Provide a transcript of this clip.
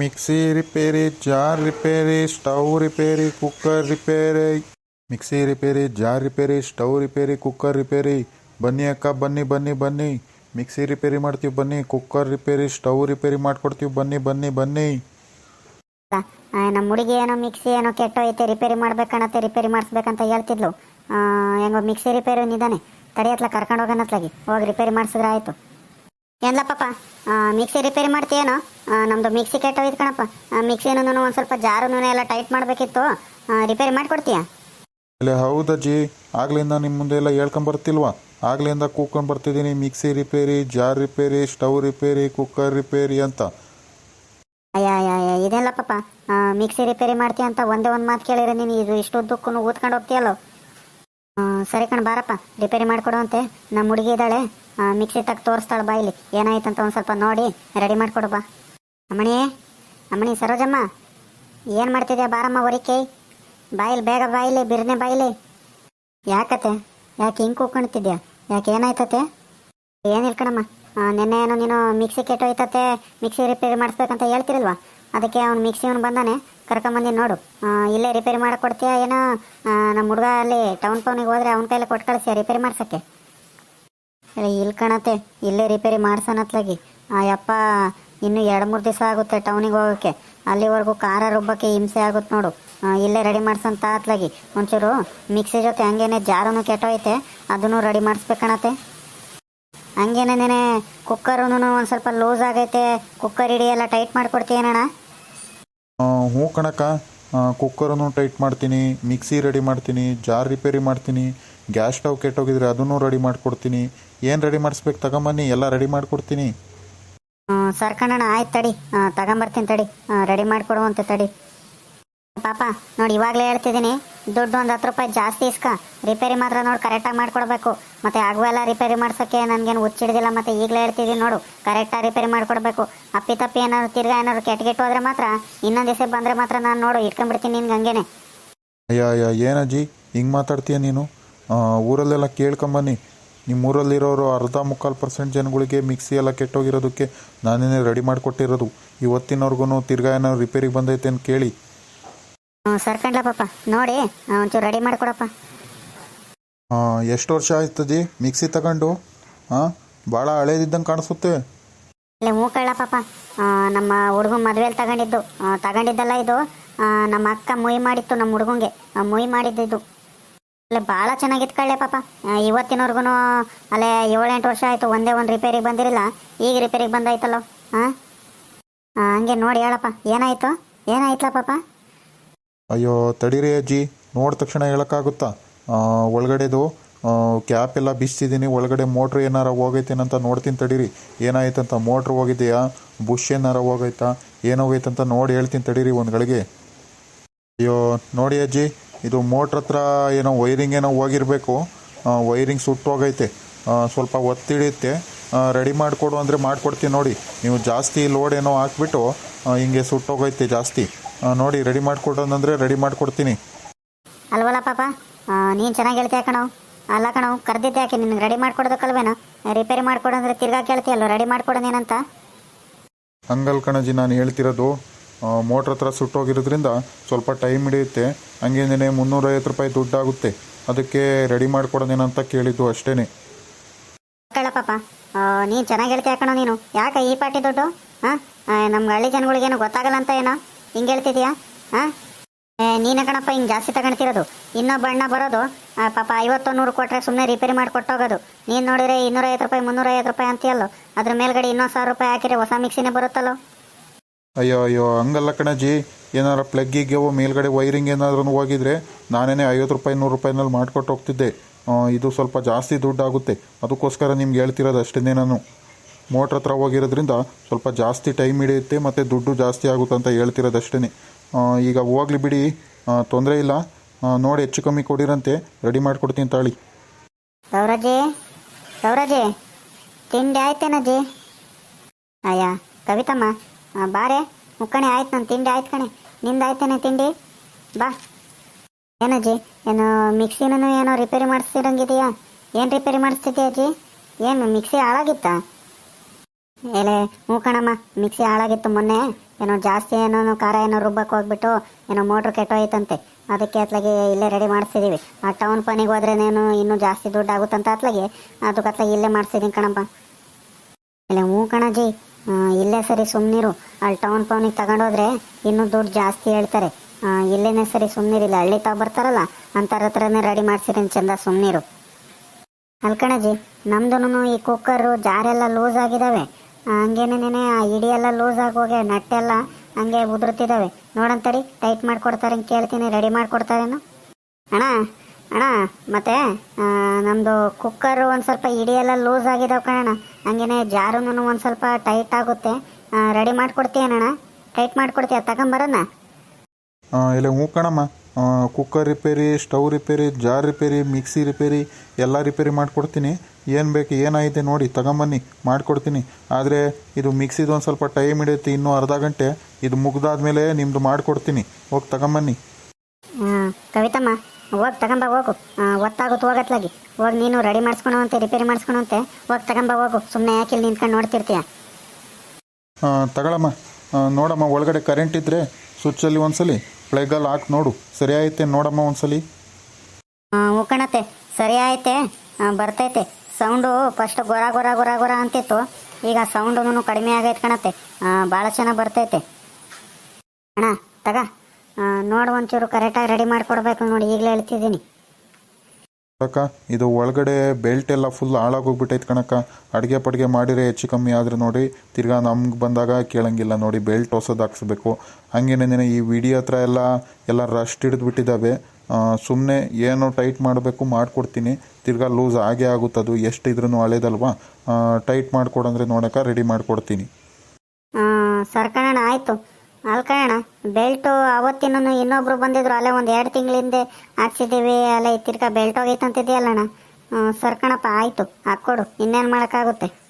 Mixie repair jar repair stove repair cooker repair mixie repair jar repair stove repair cooker repair ಬನ್ನಿ ಅಕ್ಕ ಬನ್ನಿ ಬನ್ನಿ ಬನ್ನಿ mixie repair ಮಾಡ್ತೀವಿ ಬನ್ನಿ ಕುಕ್ಕರ್ ರಿಪೇರಿ ಸ್ಟವ್ ರಿಪೇರಿ ಮಾಡ್ಕೊಡ್ತೀವಿ ಬನ್ನಿ ಬನ್ನಿ ಬನ್ನಿ ನಮ್ಮ ಹುಡುಗಿ ಏನೋ ಮಿಕ್ಸಿ ಏನೋ ಕೆಟ್ಟೋಯ್ತೆ ರಿಪೇರಿ ಮಾಡ್ಬೇಕನ್ನತ್ತೆ ರಿಪೇರಿ ಮಾಡಿಸ್ಬೇಕಂತ ಹೇಳ್ತಿದ್ಲು. ಹೆಂಗೋ ಮಿಕ್ಸಿ ರಿಪೇರಿ ನಿಧಾನೆ ತಡೆಯತ್ಲ, ಕರ್ಕೊಂಡು ಹೋಗೋಣತ್ಲಾಗಿ ಹೋಗಿ ರಿಪೇರಿ ಮಾಡಿಸಿದ್ರೆ ಆಯಿತು. ಏನ್ಲ ಪಾಪ? ಮಿಕ್ಸಿ ರಿಪೇರಿ ಮಾಡ್ತೀಯೇನೋ? ನಮ್ಮದು ನಮ್ದು ಮಿಕ್ಸಿ ಕೆಟ್ಟೋಯ್ತು ಕಣಪ್ಪ. ಮಿಕ್ಸಿ ಮಿಕ್ಸಿನೂ ಒಂದು ಸ್ವಲ್ಪ ಜಾರು ಎಲ್ಲ ಟೈಟ್ ಮಾಡಬೇಕಿತ್ತು. ರಿಪೇರಿ ಮಾಡಿಕೊಡ್ತೀಯಾ? ಅಲ್ಲೇ ಹೌದಜ್ಜಿ ಆಗ್ಲಿಂದ ನಿಮ್ಮ ಮುಂದೆ ಎಲ್ಲ ಹೇಳ್ಕೊಂಬರ್ತಿಲ್ವಾ ಆಗ್ಲಿಂದ ಕೂತ್ಕೊಂಡು ಬರ್ತಿದ್ದೀನಿ mixie repair jar repair stove repair cooker repair ಅಂತ. ಅಯ್ಯ ಇದೆಲ್ಲ ಪಾಪ? ಮಿಕ್ಸಿ ರಿಪೇರಿ ಮಾಡ್ತೀಯ ಅಂತ ಒಂದೇ ಒಂದು ಮಾತು ಕೇಳಿರ ನೀನು ಇದು ಇಷ್ಟು ಉದ್ದಕ್ಕೂ ಊದ್ಕೊಂಡು ಹೋಗ್ತೀಯಲ್ಲೋ? ಸರಿ ಕಣ್ ಬಾರಪ್ಪ. ರಿಪೇರಿ ಮಾಡಿಕೊಡುವಂತೆ ನಮ್ಮ ಹುಡುಗಿ ಇದ್ದಾಳೆ. ಮಿಕ್ಸಿ ತಗ ತೋರಿಸ್ತಾಳೆ ಬಾಯಿಲಿ ಏನಾಯ್ತಂತ ಒಂದು ಸ್ವಲ್ಪ ನೋಡಿ ರೆಡಿ ಮಾಡಿಕೊಡು ಬಾ. ಅಮ್ಮಣಿ ಅಮ್ಮಣಿ ಸರೋಜಮ್ಮ, ಏನು ಮಾಡ್ತಿದ್ಯಾ ಬಾರಮ್ಮ ಹೊರಿಕೆ ಬಾಯಿಲಿ ಬೇಗ ಬಾಯಿಲಿ ಬಿರ್ನೆ ಬಾಯಿಲಿ ಯಾಕತೆ ಯಾಕೆ ಹಿಂಗೆ ಕೂಕೊಂಡ್ತಿದ್ಯಾ ಯಾಕೆ ಏನಾಯ್ತತೆ ಏನಿಲ್ಲ ಕಣಮ್ಮ. ನೆನ್ನೆ ಏನೋ ನೀನು ಮಿಕ್ಸಿ ಕೆಟ್ಟೋಯ್ತತೆ ಮಿಕ್ಸಿ ರಿಪೇರಿ ಮಾಡಿಸ್ಬೇಕಂತ ಹೇಳ್ತಿರಲ್ವಾ? ಅದಕ್ಕೆ ಅವ್ನು ಮಿಕ್ಸಿ ಅವ್ನು ಬಂದಾನೆ. ಕರ್ಕೊಂಬಂದಿ ನೋಡು. ಇಲ್ಲೇ ರಿಪೇರಿ ಕೊಡ್ತೀಯಾ, ಏನೋ ನಮ್ಮ ಹುಡುಗ ಅಲ್ಲಿ ಟೌನ್ ಪೌನಿಗೆ ಹೋದರೆ ಅವನ ಕೈಲಿ ಕೊಟ್ಟು ಕಳಿಸಿ ರಿಪೇರಿ ಮಾಡ್ಸಕ್ಕೆ? ಇಲ್ಲ ಇಲ್ಲಿ ಕಣತೆ ಇಲ್ಲೇ ರಿಪೇರಿ ಮಾಡ್ಸೋಣತ್ಲಾಗಿ ಆ ಯಪ್ಪ ಇನ್ನು ಎರಡು ಮೂರು ದಿವಸ ಆಗುತ್ತೆ ಟೌನಿಗೆ ಹೋಗೋಕ್ಕೆ. ಅಲ್ಲಿವರೆಗೂ ಖಾರ ರುಬ್ಬಕ್ಕೆ ಹಿಂಸೆ ಆಗುತ್ತೆ ನೋಡು. ಇಲ್ಲೇ ರೆಡಿ ಮಾಡ್ಸಂತ ಆತ್ಲಾಗಿ ಒಂಚೂರು ಮಿಕ್ಸಿ ಜೊತೆ ಹಂಗೇನೆ ಜಾರನು ಕೆಟ್ಟೋಯ್ತೆ ಅದನ್ನು ರೆಡಿ ಮಾಡಿಸ್ಬೇಕಣತೆ ಹಂಗೇನೆ ನೆನೆ ಕುಕ್ಕರೂ ಒಂದು ಸ್ವಲ್ಪ ಲೂಸ್ ಆಗೈತೆ ಕುಕ್ಕರ್ ಇಡಿ ಎಲ್ಲ ಟೈಟ್ ಮಾಡಿಕೊಡ್ತೀಯನಣ್ಣ ಆ, ಹ್ಞೂ ಕಣಕ್ಕ. ಕುಕ್ಕರನ್ನು ಟೈಟ್ ಮಾಡ್ತೀನಿ ಮಿಕ್ಸಿ ರೆಡಿ ಮಾಡ್ತೀನಿ ಜಾರ್ ರಿಪೇರಿ ಮಾಡ್ತೀನಿ. ಗ್ಯಾಸ್ ಸ್ಟವ್ ಕೆಟ್ಟೋಗಿದ್ರೆ ಅದನ್ನು ರೆಡಿ ಮಾಡ್ಕೊಡ್ತೀನಿ. ಏನು ರೆಡಿ ಮಾಡಿಸ್ಬೇಕು ತಗೊಂಬನ್ನಿ ಎಲ್ಲ ರೆಡಿ ಮಾಡಿಕೊಡ್ತೀನಿ. ಕಣ್ಣ ಆಯ್ತು ತಡಿ. ತಗೊಂಬರ್ತೀನಿ ತಡಿ. ರೆಡಿ ಮಾಡಿಕೊಡುವಂತೆ ತಡಿ. ಪಾಪ ನೋಡಿ ಇವಾಗಲೇ ಹೇಳ್ತಿದ್ದೀನಿ ದುಡ್ಡು ಒಂದು ಹತ್ತು ರೂಪಾಯಿ ಜಾಸ್ತಿ ಇಸ್ಕ. ರಿಪೇರಿ ಮಾತ್ರ ನೋಡಿ ಕರೆಕ್ಟಾಗಿ ಮಾಡಿಕೊಡ್ಬೇಕು. ಮತ್ತೆ ಆಗುವೆಲ್ಲ ರಿಪೇರಿ ಮಾಡ್ಸೋಕ್ಕೆ ನನಗೇನು ಹುಚ್ಚಿಡ್ದಿಲ್ಲ ಮತ್ತೆ ಈಗಲೇ ಹೇಳ್ತಿದ್ದೀನಿ ನೋಡು ಕರೆಕ್ಟಾಗಿ ರಿಪೇರಿ ಮಾಡಿಕೊಡ್ಬೇಕು. ಅಪ್ಪಿ ತಪ್ಪಿ ಏನಾದ್ರು ತಿರ್ಗಾ ಏನಾದ್ರು ಕೆಟ್ಟ ಹೋದರೆ ಮಾತ್ರ ಇನ್ನೊಂದು ದಿವಸ ಬಂದರೆ ಮಾತ್ರ ನಾನು ನೋಡು ಇಟ್ಕೊಂಡ್ಬಿಡ್ತೀನಿ ನಿನ್ಗೆ ಹಂಗೇನೆ. ಅಯ್ಯ ಅಯ್ಯ ಏನಜ್ಜಿ ಹಿಂಗೆ ಮಾತಾಡ್ತೀಯ ನೀನು? ಊರಲ್ಲೆಲ್ಲ ಕೇಳ್ಕೊಂಬನ್ನಿ ನಿಮ್ಮ ಊರಲ್ಲಿರೋರು ಅರ್ಧ ಮುಕ್ಕಾಲು ಪರ್ಸೆಂಟ್ ಜನಗಳಿಗೆ ಮಿಕ್ಸಿ ಎಲ್ಲ ಕೆಟ್ಟೋಗಿರೋದಕ್ಕೆ ನಾನೇನೇ ರೆಡಿ ಮಾಡಿಕೊಟ್ಟಿರೋದು. ಇವತ್ತಿನವ್ರಿಗೂ ತಿರ್ಗಾ ಏನಾದ್ರು ರಿಪೇರಿಗೆ ಬಂದೈತೆ ಅಂತ ಕೇಳಿ. ಸರ್ ಪಾಪ ನೋಡಿ ಒಂಚೂರು ರೆಡಿ ಮಾಡಿಕೊಡಪ್ಪ. ಎಷ್ಟು ವರ್ಷ ಆಯ್ತದೆ ಮಿಕ್ಸಿ ತಗೊಂಡು? ಹಾಂ ಭಾಳ ಹಳೇದಿದ್ದಂಗೆ ಕಾಣಿಸುತ್ತೆ. ಇಲ್ಲಿ ಪಾಪ ನಮ್ಮ ಹುಡುಗ ಮದುವೆಯಲ್ಲಿ ತಗೊಂಡಿದ್ದು. ತಗೊಂಡಿದ್ದಲ್ಲ ಇದು ನಮ್ಮ ಅಕ್ಕ ಮುಯಿ ಮಾಡಿತ್ತು ನಮ್ಮ ಹುಡುಗಂಗೆ. ಮುಯಿ ಮಾಡಿದ್ದು ಅಲ್ಲೇ ಭಾಳ ಚೆನ್ನಾಗಿ ಇತ್ಕೊಳ್ಳೆ ಪಾಪ. ಇವತ್ತಿನವರೆಗೂ ಅಲ್ಲೇ ಏಳೆಂಟು ವರ್ಷ ಆಯಿತು, ಒಂದೇ ಒಂದು ರಿಪೇರಿಗೆ ಬಂದಿರಲಿಲ್ಲ ಈಗ ರಿಪೇರಿಗೆ ಬಂದಾಯ್ತಲ್ಲೋ? ಹಾಂ ಹಂಗೆ ನೋಡಿ ಹೇಳಪ್ಪ. ಏನಾಯ್ತು? ಏನಾಯ್ತಲ್ಲ ಪಾಪ? ಅಯ್ಯೋ, ತಡೀರಿ ಅಜ್ಜಿ. ನೋಡಿದ ತಕ್ಷಣ ಹೇಳೋಕ್ಕಾಗುತ್ತಾ? ಒಳಗಡೆದು ಕ್ಯಾಪ್ ಎಲ್ಲ ಬಿಸ್ತಿದ್ದೀನಿ ಒಳಗಡೆ ಮೋಟ್ರ್ ಏನಾರ ಹೋಗೈತೇನಂತ ನೋಡ್ತೀನಿ ತಡೀರಿ. ಏನಾಯ್ತಂತ? ಮೋಟ್ರ್ ಹೋಗಿದೆಯಾ? ಬುಷ್ ಏನಾರ ಹೋಗೈತಾ? ಏನೋಗೈತಂತ ನೋಡಿ ಹೇಳ್ತೀನಿ ತಡೀರಿ ಒಂದು ಗಳಿಗೆ. ಅಯ್ಯೋ, ನೋಡಿ ಅಜ್ಜಿ. ಇದು ಮೋಟ್ರ್ ಹತ್ರ ಏನೋ ವೈರಿಂಗ್ ಏನೋ ಹೋಗಿರಬೇಕು. ವೈರಿಂಗ್ ಸುಟ್ಟೋಗೈತೆ ಹೋಗೈತೆ. ಸ್ವಲ್ಪ ಒತ್ತಿಡಿಯುತ್ತೆ. ರೆಡಿ ಮಾಡಿಕೊಡು ಅಂದರೆ ಮಾಡಿಕೊಡ್ತೀನಿ ನೋಡಿ. ನೀವು ಜಾಸ್ತಿ ಲೋಡ್ ಏನೋ ಹಾಕ್ಬಿಟ್ಟು ಹಿಂಗೆ ಸುಟ್ಟೋಗೈತೆ ಜಾಸ್ತಿ. ನೋಡಿ ರೆಡಿ ಮಾಡಿಕೊಡೋದಂದರೆ ರೆಡಿ ಮಾಡಿಕೊಡ್ತೀನಿ. ಅಲ್ವಲ್ಲ ಪಾಪ? ನೀನು ಚೆನ್ನಾಗಿ ಹೇಳ್ತೀಯ ಕಣೋ? ಅಲ್ಲ ಕಣೋ ಕರೆದಿದ್ದೆ ಯಾಕೆ? ನಿನ್ಗೆ ರೆಡಿ ಮಾಡ್ಕೊಡೋದಕ್ಕಲ್ವೇನೋ? ರಿಪೇರಿ ಮಾಡ್ಕೊಡು ಅಂದರೆ ತಿರ್ಗಾ ಕೇಳ್ತೀಯಲ್ಲ ರೆಡಿ ಮಾಡ್ಕೊಡೋದೇನಂತ ಹಂಗಲ್ ಕಣಜಿ ನಾನು ಹೇಳ್ತಿರೋದು ಮೋಟ್ರ್ ಹತ್ರ ಸುಟ್ಟೋಗಿರೋದ್ರಿಂದ ಸ್ವಲ್ಪ ಟೈಮ್ ಹಿಡಿಯುತ್ತೆ. ಹಂಗೇನೇ ಮುನ್ನೂರೈವತ್ತು ರೂಪಾಯಿ ದುಡ್ಡಾಗುತ್ತೆ. ಅದಕ್ಕೆ ರೆಡಿ ಮಾಡಿಕೊಡೋದೇನಂತ ಕೇಳಿದ್ದು ಅಷ್ಟೇ ಕೇಳ ಪಾಪ. ನೀನು ಚೆನ್ನಾಗಿ ಹೇಳ್ತೀಯ ಕಣೋ ನೀನು. ಯಾಕೆ ಈ ಪಾಟಿ ದುಡ್ಡು? ಹಾಂ ನಮ್ಮ ಹಳ್ಳಿ ಜನಗಳಿಗೇನು ಗೊತ್ತಾಗಲ್ಲ ಅಂತ ಏನೋ? ಹಿಂಗೆ ಹೇಳ್ತಿದ್ಯಾ? ಹಾಂ ನೀನೇ ಕಣಪ್ಪ, ಹಿಂಗೆ ಜಾಸ್ತಿ ತಗೊಳ್ತಿರೋದು ಇನ್ನೊಬ್ಬ ಅಣ್ಣ ಬರೋದು ಪಾಪ ಐವತ್ತು ನೂರು ಕೊಟ್ಟರೆ ಸುಮ್ಮನೆ ರಿಪೇರಿ ಮಾಡಿ ಕೊಟ್ಟೋಗೋದು ನೀನು ನೋಡಿದ್ರೆ ಇನ್ನೂರೈವತ್ತು ರೂಪಾಯಿ, ಮುನ್ನೂರೈವತ್ತು ರೂಪಾಯಿ ಅಂತೀಯಲ್ಲೋ? ಅದ್ರ ಮೇಲ್ಗಡೆ ಇನ್ನೊಂದು ಸಾವಿರ ರೂಪಾಯಿ ಹಾಕಿದ್ರೆ ಹೊಸ ಮಿಕ್ಸಿನೇ ಬರುತ್ತಲ್ಲೋ? ಅಯ್ಯೋ ಅಯ್ಯೋ, ಹಂಗಲ್ಲ ಕಣಜಿ. ಏನಾರ ಪ್ಲಗ್ಗಿಗೆ ಮೇಲ್ಗಡೆ ವೈರಿಂಗ್ ಏನಾದ್ರೂ ಹೋಗಿದ್ರೆ ನಾನೇ ಐವತ್ತು ರೂಪಾಯಿ, ನೂರು ರೂಪಾಯಿನಲ್ಲಿ ಮಾಡಿಕೊಟ್ಟು ಹೋಗ್ತಿದ್ದೆ. ಇದು ಸ್ವಲ್ಪ ಜಾಸ್ತಿ ದುಡ್ಡಾಗುತ್ತೆ. ಅದಕ್ಕೋಸ್ಕರ ನಿಮ್ಗೆ ಹೇಳ್ತಿರೋದು ಅಷ್ಟೇ ನಾನು. ಮೋಟ್ರ್ ಹತ್ರ ಹೋಗಿರೋದ್ರಿಂದ ಸ್ವಲ್ಪ ಜಾಸ್ತಿ ಟೈಮ್ ಹಿಡಿಯುತ್ತೆ ಮತ್ತು ದುಡ್ಡು ಜಾಸ್ತಿ ಆಗುತ್ತೆ ಅಂತ ಹೇಳ್ತಿರೋದು ಅಷ್ಟೇ ಈಗ ಹೋಗ್ಲಿ ಬಿಡಿ. ತೊಂದರೆ ಇಲ್ಲ. ನೋಡಿ ಹೆಚ್ಚು ಕಮ್ಮಿ ಕೊಡಿರಂತೆ. ರೆಡಿ ಮಾಡಿಕೊಡ್ತೀನಿ ತಾಳಿ. ತಿಂಡಿ ಆಯ್ತೇನಜ್ಜಿ ಅಯ್ಯ, ಕವಿತಮ್ಮ. ಬಾರೆ ಮುಕ್ಕಣೆ, ಆಯ್ತು ನನ್ನ ತಿಂಡಿ ಆಯ್ತು ಕಣೆ. ನಿಂದು ಆಯ್ತೇನೆ ತಿಂಡಿ? ಬಾ. ಏನಜ್ಜಿ ಏನು ಮಿಕ್ಸಿನೂ ಏನೋ ರಿಪೇರಿ ಮಾಡಿಸ್ತಿರಂಗಿದೆಯಾ. ಏನು ರಿಪೇರಿ ಮಾಡಿಸ್ತಿದ್ಯಾ ಅಜ್ಜಿ? ಏನು ಮಿಕ್ಸಿ ಹಾಳಾಗಿತ್ತಾ? ಎಲೆ, ಹ್ಞೂ ಕಣಮ್ಮ, ಮಿಕ್ಸಿ ಹಾಳಾಗಿತ್ತು ಮೊನ್ನೆ. ಏನೋ ಜಾಸ್ತಿ ಏನೋ ಖಾರ ಏನೋ ರುಬ್ಬಕ್ಕೆ ಹೋಗ್ಬಿಟ್ಟು ಏನೋ ಮೋಟ್ರ್ ಕೆಟ್ಟೋಯ್ತಂತೆ. ಅದಕ್ಕೆ ಅತ್ಲಾಗೆ ಇಲ್ಲೇ ರೆಡಿ ಮಾಡಿಸ್ತಿದ್ದೀವಿ ಆ ಟೌನ್ ಪನಿಗೆ ಹೋದ್ರೇನೇನು ಇನ್ನೂ ಜಾಸ್ತಿ ದುಡ್ಡು ಆಗುತ್ತಂತ ಅತ್ಲಾಗೆ, ಅದಕ್ಕೆ ಅತ್ಲಾಗೆ ಇಲ್ಲೇ ಮಾಡಿಸ್ತಿದ್ದೀನಿ ಕಣಪ್ಪ. ಇಲ್ಲ ಹ್ಞೂ ಕಣಜಿ ಇಲ್ಲೇ ಸರಿ ಸುಮ್ಮನಿರು ಅಲ್ಲಿ ಟೌನ್ ಪೌನಿಗೆ ತಗೊಂಡೋದ್ರೆ ಇನ್ನೂ ದುಡ್ಡು ಜಾಸ್ತಿ ಹೇಳ್ತಾರೆ. ಇಲ್ಲೇನೆ ಸರಿ ಸುಮ್ಮನಿರಿಲ್ಲ ಹಳ್ಳಿ ತಾವು ಬರ್ತಾರಲ್ಲ ಅಂತಾರ ಹತ್ರನೇ ರೆಡಿ ಮಾಡ್ಸಿರೇನು ಚಂದ ಸುಮ್ಮನಿರು ಅಲ್ಕಣಜಿ ನಮ್ದು ಈ ಕುಕ್ಕರು ಜಾರೆಲ್ಲ ಲೂಸ್ ಆಗಿದಾವೆ. ಹಂಗೇನೇನೆ ಆ ಇಡಿಯೆಲ್ಲ ಲೂಸ್ ಆಗೋಗೆ ನಟ್ಟೆಲ್ಲ ಹಂಗೆ ಉದುರ್ತಿದ್ದಾವೆ ನೋಡಂತಡಿ ಟೈಟ್ ಮಾಡಿಕೊಡ್ತಾರೆ ಕೇಳ್ತೀನಿ ರೆಡಿ ಮಾಡಿಕೊಡ್ತಾರೇನು. ಅಣ್ಣ ಅಣ್ಣ ಮತ್ತೆ ನಮ್ದು ಕುಕ್ಕರ್ ಒಂದು ಸ್ವಲ್ಪ ಇಡಿಯೆಲ್ಲ ಎಲ್ಲ ಲೂಸ್ ಆಗಿದಾವೆ ಕಣಣ್ಣ. ಹಂಗೇನೆ ಜಾರುನು ಒಂದು ಸ್ವಲ್ಪ ಟೈಟ್ ಆಗುತ್ತೆ. ರೆಡಿ ಮಾಡ್ಕೊಡ್ತೀಯಣ ಟೈಟ್ ಮಾಡ್ಕೊಡ್ತೀಯ? ತಗೊಂಬರೋಣ? ಇಲ್ಲ ಹ್ಞೂ ಕಣಮ್ಮ. Cooker repair stove repair jar repair mixie repair ಎಲ್ಲ ರಿಪೇರಿ ಮಾಡಿಕೊಡ್ತೀನಿ. ಏನು ಬೇಕು ಏನಾಗಿದೆ ನೋಡಿ ತಗೊಂಬನ್ನಿ ಮಾಡಿಕೊಡ್ತೀನಿ. ಆದರೆ ಇದು ಮಿಕ್ಸಿದು ಒಂದು ಸ್ವಲ್ಪ ಟೈಮ್ ಹಿಡಿಯುತ್ತೆ ಇನ್ನೂ ಅರ್ಧ ಗಂಟೆ. ಇದು ಮುಗ್ದಾದ್ಮೇಲೆ ನಿಮ್ಮದು ಮಾಡಿಕೊಡ್ತೀನಿ. ಹೋಗಿ ತಗೊಂಬನ್ನಿ. ಹಾಂ ಕವಿತಮ್ಮ. ಹೋಗಿ ತಗೊಂಬ ಹೋಗು. ಒತ್ತಾಗುತ್ತೆ ಹೋಗತ್ಲಾಗಿ ಹೋಗಿ ನೀನು ರೆಡಿ ಮಾಡಿಸ್ಕೊಳವಂತೆ ರಿಪೇರಿ ಮಾಡಿಸ್ಕೊಳವಂತೆ ಹೋಗಿ ತಗೊಂಬ ಹೋಗು. ಸುಮ್ಮನೆ ಯಾಕೆ ಇಲ್ಲಿ ನಿಂತ್ಕೊಂಡು ನೋಡ್ತಿರ್ತೀಯ? ತಗೊಳಮ್ಮ ನೋಡಮ್ಮ ಒಳಗಡೆ ಕರೆಂಟ್ ಇದ್ದರೆ ಸ್ವಿಚ್ಚಲ್ಲಿ ಒಂದ್ಸಲಿ ಪ್ಲಗಲ್ಲಿ ಹಾಕಿ ನೋಡು. ಸರಿ ಆಯ್ತೆ ನೋಡಮ್ಮ ಒಂದ್ಸಲಿ. ಹ್ಞೂ ಕಣತ್ತೆ ಸರಿ ಆಯ್ತೆ ಬರ್ತೈತೆ. ಸೌಂಡು ಫಸ್ಟ್ ಗೊರ ಗೊರ ಗೊರ ಗೊರ ಅಂತಿತ್ತು. ಈಗ ಸೌಂಡು ಕಡಿಮೆ ಆಗೈತೆ ಕಣತ್ತೆ ಭಾಳ ಚೆನ್ನಾಗಿ ಬರ್ತೈತೆ. ಅಣ್ಣ ತಗ. ನೋಡು ಒಂಚೂರು ಕರೆಕ್ಟಾಗಿ ರೆಡಿ ಮಾಡಿಕೊಡ್ಬೇಕು ನೋಡಿ ಈಗಲೇ ಹೇಳ್ತಿದ್ದೀನಿ. ಅಕ್ಕ ಇದು ಒಳಗಡೆ ಬೆಲ್ಟ್ ಎಲ್ಲ ಫುಲ್ ಹಾಳಾಗೋಗ್ಬಿಟ್ಟೈತೆ ಕಣಕ್ಕ. ಅಡುಗೆ ಪಡ್ಗೆ ಮಾಡಿರೆ ಹೆಚ್ಚು ಕಮ್ಮಿ ಆದ್ರೆ ನೋಡಿ ತಿರ್ಗಾ ನಮ್ಗೆ ಬಂದಾಗ ಕೇಳಂಗಿಲ್ಲ ನೋಡಿ ಬೆಲ್ಟ್ ಹೊಸದು ಹಾಕ್ಸ್ಬೇಕು. ಹಂಗೇನೇನೆ ಈ ವಿಡಿಯೋ ಹತ್ರ ಎಲ್ಲ ಎಲ್ಲ ರಸ್ಟ್ ಹಿಡಿದ್ಬಿಟ್ಟಿದ್ದಾವೆ ಸುಮ್ಮನೆ ಏನು ಟೈಟ್ ಮಾಡಬೇಕು ಮಾಡಿಕೊಡ್ತೀನಿ. ತಿರ್ಗಾ ಲೂಸ್ ಆಗೇ ಆಗುತ್ತದು ಎಷ್ಟು ಇದ್ರೂ ಹಳೇದಲ್ವಾ? ಟೈಟ್ ಮಾಡಿಕೊಡಂದ್ರೆ ನೋಡಕ್ಕ ರೆಡಿ ಮಾಡಿಕೊಡ್ತೀನಿ. ಸರ್ಕಣ ಆಯಿತು. ಅಲ್ಕಣ ಬೆಲ್ಟು ಅವತ್ತಿನೂ ಇನ್ನೊಬ್ರು ಬಂದಿದ್ರು, ಅಲ್ಲೇ ಒಂದು ಎರಡು ತಿಂಗಳಿಂದೆ ಹಾಕ್ಸಿದ್ದೀವಿ, ಅಲ್ಲೇ ತಿರ್ಗಾ ಬೆಲ್ಟ್ ಹೋಗೈತಂತಿದೆಯಲ್ಲಣ್ಣ ಸರ್ಕಣಪ್ಪ ಆಯಿತು, ಹಾಕ್ಕೊಡು, ಇನ್ನೇನು ಮಾಡೋಕ್ಕಾಗುತ್ತೆ?